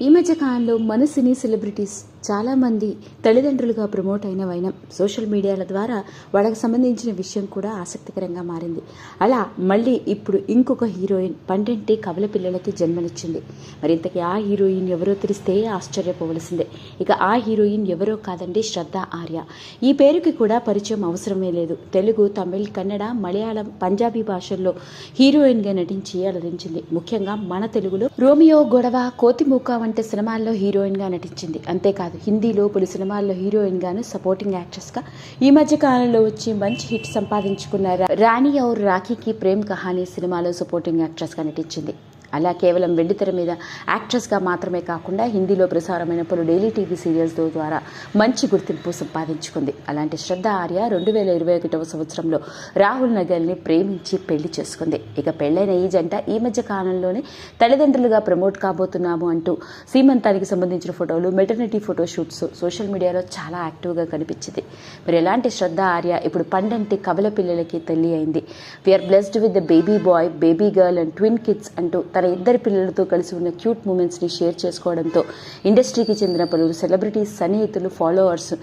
ఈ మధ్య కాలంలో మన సినీ సెలబ్రిటీస్ చాలామంది తల్లిదండ్రులుగా ప్రమోట్ అయిన వైనం సోషల్ మీడియాల ద్వారా వాళ్ళకి సంబంధించిన విషయం కూడా ఆసక్తికరంగా మారింది. అలా మళ్ళీ ఇప్పుడు ఇంకొక హీరోయిన్ పండంటి కవల పిల్లలకి జన్మనిచ్చింది. మరి ఇంతకీ ఆ హీరోయిన్ ఎవరో తెలిస్తే ఆశ్చర్యపోవలసిందే. ఇక ఆ హీరోయిన్ ఎవరో కాదండి శ్రద్ధ ఆర్య. ఈ పేరుకి కూడా పరిచయం అవసరమే లేదు. తెలుగు తమిళ్ కన్నడ మలయాళం పంజాబీ భాషల్లో హీరోయిన్గా నటించి అలరించింది. ముఖ్యంగా మన తెలుగులో రోమియో గొడవ కోతిమూక వంటి సినిమాల్లో హీరోయిన్గా నటించింది. అంతేకాదు హిందీలో పలు సినిమాల్లో హీరోయిన్గాను సపోర్టింగ్ యాక్ట్రెస్గా ఈ మధ్య కాలంలో వచ్చి మంచి హిట్ సంపాదించుకున్న రా- రాణి ఔర్ రాఖీకి ప్రేమ్ కహానీ సినిమాలో సపోర్టింగ్ యాక్ట్రెస్గా నటించింది. అలా కేవలం వెండితెర మీద యాక్ట్రెస్గా మాత్రమే కాకుండా హిందీలో ప్రసారమైన పలు డైలీ టీవీ సీరియల్స్ ద్వారా మంచి గుర్తింపు సంపాదించుకుంది. అలాంటి శ్రద్ధ ఆర్య రెండు వేల ఇరవై ఒకటవ సంవత్సరంలో రాహుల్ నగల్ని ప్రేమించి పెళ్ళి చేసుకుంది. ఇక పెళ్ళైన ఈ జంట ఈ మధ్య కాలంలోనే తల్లిదండ్రులుగా ప్రమోట్ కాబోతున్నాము అంటూ సీమంతానికి సంబంధించిన ఫోటోలు మెటర్నిటీ ఫోటోషూట్స్ సోషల్ మీడియాలో చాలా యాక్టివ్గా కనిపించింది. మరి ఎలాంటి శ్రద్ధ ఆర్య ఇప్పుడు పండంటి కవల పిల్లలకి తల్లి అయింది. We are blessed with the baby boy baby girl and twin kids అంటూ తన తన ఇద్దరి పిల్లలతో కలిసి ఉన్న క్యూట్ మూమెంట్స్ని షేర్ చేసుకోవడంతో ఇండస్ట్రీకి చెందిన పలువురు సెలబ్రిటీస్ సన్నిహితులు ఫాలోవర్స్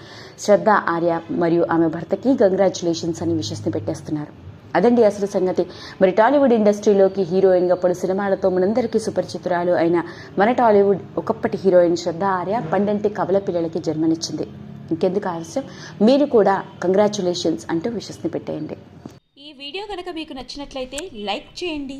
శ్రద్ధ ఆర్య మరియు ఆమె భర్తకి కంగ్రాచులేషన్స్ అని విషస్ని పెట్టేస్తున్నారు. అదండి అసలు సంగతి. మరి టాలీవుడ్ ఇండస్ట్రీలోకి హీరోయిన్గా పలు సినిమాలతో మనందరికీ సుపరిచితురాలు అయిన మన టాలీవుడ్ ఒకప్పటి హీరోయిన్ శ్రద్ధ ఆర్య పండంటి కవల పిల్లలకి జన్మనిచ్చింది. ఇంకెందుకు ఆలస్యం? మీరు కూడా కంగ్రాచులేషన్స్ అంటూ విషస్ని పెట్టేయండి. ఈ వీడియో కనుక మీకు నచ్చినట్లయితే లైక్ చేయండి.